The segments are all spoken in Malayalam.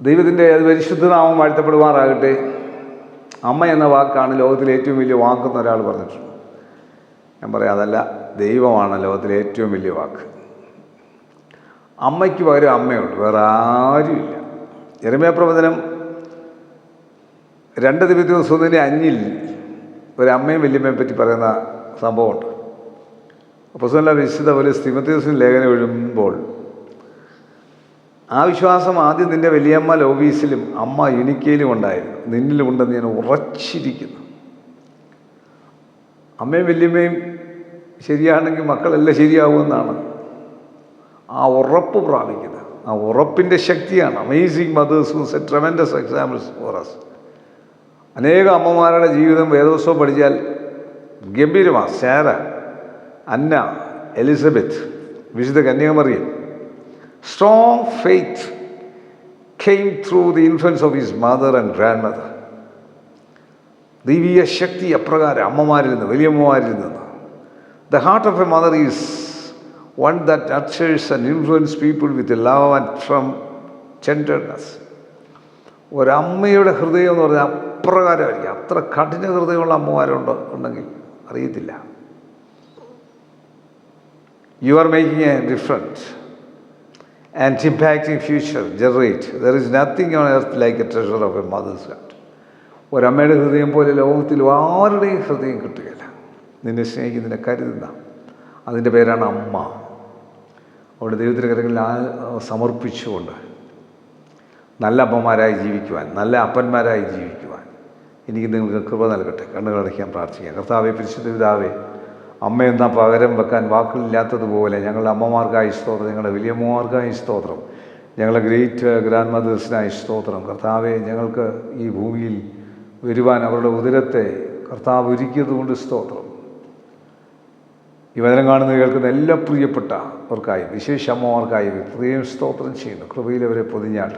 ദൈവത്തിന്റെ പരിശുദ്ധനാമം വാഴ്ത്തപ്പെടുമാറാകട്ടെ അമ്മ എന്ന വാക്കാണ് ലോകത്തിലെ ഏറ്റവും വലിയ വാക്കെന്ന് ഒരാൾ പറഞ്ഞിട്ടുണ്ട്. ഞാൻ പറയാം അതല്ല ദൈവമാണ് ലോകത്തിലെ ഏറ്റവും വലിയ വാക്ക്. അമ്മയ്ക്ക് പകരം അമ്മയുണ്ട് വേറെ ആരുമില്ല. എരമയ പ്രവചനം രണ്ട് ദിവസത്തിന് അഞ്ഞിൽ ഒരു അമ്മയും വല്യമ്മയെ പറ്റി പറയുന്ന അപ്പോൾ വിശുദ്ധ പോലെ സ്തിമത്യോസിന് ലേഖനം എഴുതുമ്പോൾ ആ വിശ്വാസം ആദ്യം നിന്റെ വലിയമ്മ ലോബീസിലും അമ്മ യുനിക്കയിലും ഉണ്ടായിരുന്നു. നിന്നിലുമുണ്ടെന്ന് ഞാൻ ഉറച്ചിരിക്കുന്നു. അമ്മയും വല്യമ്മയും ശരിയാണെങ്കിൽ മക്കളെല്ലാം ശരിയാവുമെന്നാണ് ആ ഉറപ്പ് പ്രാപിക്കുന്നത്. ആ ഉറപ്പിന്റെ ശക്തിയാണ്. Amazing mothers set tremendous examples for us അനേക അമ്മമാരുടെ ജീവിതം വേദോത്സവം പഠിച്ചാൽ ഗംഭീരമാണ്. സാര അന്ന എലിസബത്ത് വിശുദ്ധ കന്യാകുമറിയം strong faith came through the influence of his mother and grandmother. ദൈവീയ ശക്തി അപ്രകാരം അമ്മമാരിൽ നിന്ന് വലിയമ്മമാരിൽ നിന്ന്. The heart of a mother is one that nurtures and influence people with love and from tenderness ഒരമ്മയുടെ ഹൃദയം എന്ന് പറഞ്ഞാൽ അപ്രകാരമായിരിക്കും. അത്ര കഠിന ഹൃദയമുള്ള അമ്മമാരുണ്ട് ഉണ്ടെങ്കിൽ അറിയത്തില്ല. You are making a different and impacting future generate. There is nothing on earth like a treasure of a mother's. ഒരമ്മയുടെ ഹൃദയം പോലെ ലോകത്തിൽ ആരുടെയും ഹൃദയം കിട്ടുകയില്ല. നിന്നെ സ്നേഹിക്കുന്നതിനെ കരുതുന്ന. അതിന്റെ പേരാണ് അമ്മ. അവിടെ ദൈവത്തിന്റെ കരങ്ങളിൽ ആ സമർപ്പിച്ചുകൊണ്ട് നല്ല അമ്മമാരായി ജീവിക്കുവാൻ നല്ല അപ്പന്മാരായി ജീവിക്കുവാൻ എനിക്ക് നിങ്ങൾക്ക് കൃപ നൽകട്ടെ. കണ്ണുകളടയ്ക്കാൻ പ്രാർത്ഥിക്കാം. കർത്താവെ പിരിശുദ്ധ പിതാവേ അമ്മ എന്ന പകരം വെക്കാൻ വാക്കുകളില്ലാത്തതുപോലെ ഞങ്ങളുടെ അമ്മമാർക്കായി സ്തോത്രം ഞങ്ങളുടെ വലിയമ്മമാർക്കായി സ്തോത്രം ഞങ്ങളുടെ ഗ്രേറ്റ് ഗ്രാൻഡ് മദേഴ്സിനായി സ്തോത്രം. കർത്താവെ ഞങ്ങൾക്ക് ഈ ഭൂമിയിൽ വരുവാൻ അവരുടെ ഉദരത്തെ കർത്താവ് ഒരുക്കിയതുകൊണ്ട് സ്തോത്രം. ഈ വചനം കാണുന്ന കേൾക്കുന്ന എല്ലാ പ്രിയപ്പെട്ടവർക്കായി വിശേഷ അമ്മമാർക്കായി പ്രിയം സ്തോത്രം ചെയ്യുന്നു. കൃപയിലവരെ പൊതിഞ്ഞാൽ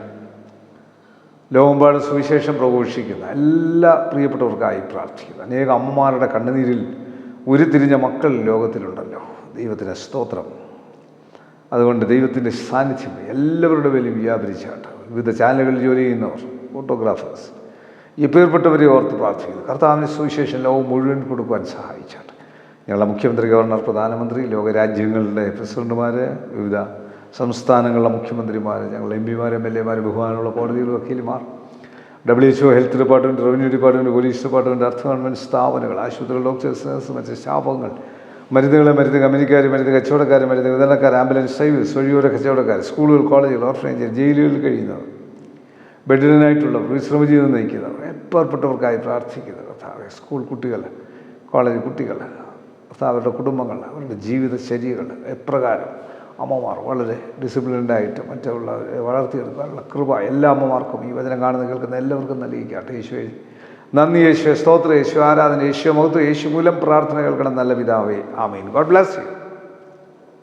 ലോകമ്പാട് സുവിശേഷം പ്രഘോഷിക്കുന്ന എല്ലാ പ്രിയപ്പെട്ടവർക്കായി പ്രാർത്ഥിക്കുന്നു. അനേക അമ്മമാരുടെ കണ്ണുനീരിൽ ഉരുത്തിരിഞ്ഞ മക്കൾ ലോകത്തിലുണ്ടല്ലോ. ദൈവത്തിന്റെ സ്തോത്രം. അതുകൊണ്ട് ദൈവത്തിന്റെ സാന്നിധ്യം എല്ലാവരുടെ മേലും വ്യാപരിച്ചാട്ട്. വിവിധ ചാനലുകളിൽ ജോലി ചെയ്യുന്നവർ ഫോട്ടോഗ്രാഫേഴ്സ് ഈ പേർപ്പെട്ടവരെ ഓർത്ത് പ്രാർത്ഥിക്കുന്നു. കർത്താവിന് സുവിശേഷം ലോകം മുഴുവൻ കൊടുക്കുവാൻ സഹായിച്ചാട്ട്. ഞങ്ങളുടെ മുഖ്യമന്ത്രി ഗവർണർ പ്രധാനമന്ത്രി ലോകരാജ്യങ്ങളുടെ പ്രസിഡന്റുമാർ വിവിധ സംസ്ഥാനങ്ങളിലെ മുഖ്യമന്ത്രിമാർ ഞങ്ങൾ എം പിമാർ എം എൽ എമാർ ബഹുമാനമുള്ള കോടതികൾ വക്കീലുമാർ W H health department revenue department police department അർത്ഥ ഗവൺമെന്റ് സ്ഥാപനങ്ങൾ ആശുപത്രികൾ ഡോക്ടേഴ്സ് മറ്റ് ശാപങ്ങൾ. മരുന്നുകൾ മരുന്ന് കമ്പനിക്കാർ മരുന്ന് കച്ചവടക്കാർ മരുന്ന് വിതരണക്കാർ ആംബുലൻസ് സർവീസ് വഴിയോര കച്ചവടക്കാർ സ്കൂളുകൾ കോളേജുകൾ ഓർഫനേജ് ജയിലുകളിൽ കഴിയുന്നവർ ബെഡിനായിട്ടുള്ളവർ വിശ്രമ ജീവിതം നയിക്കുന്നവർ എപ്പേർപ്പെട്ടവർക്കായി പ്രാർത്ഥിക്കുന്നത് കർത്താവ് സ്കൂൾ കുട്ടികൾ കോളേജ് കുട്ടികൾ അവരുടെ കുടുംബങ്ങൾ അവരുടെ ജീവിതചര്യകൾ എപ്രകാരം അമ്മമാർ വളരെ ഡിസിപ്ലിൻഡായിട്ട് മറ്റുള്ളവരെ വളർത്തിയെടുക്കാനുള്ള കൃപ എല്ലാ അമ്മമാർക്കും ഈ വചനം കാണുന്ന കേൾക്കുന്ന എല്ലാവർക്കും നൽകിക്കാട്ടെ യേശുവെ നന്ദി യേശു സ്തോത്ര യേശു ആരാധന യേശു മുഖത്ത് യേശു മൂലം പ്രാർത്ഥന കേൾക്കണം നല്ല പിതാവേ. ആമീൻ. God bless you.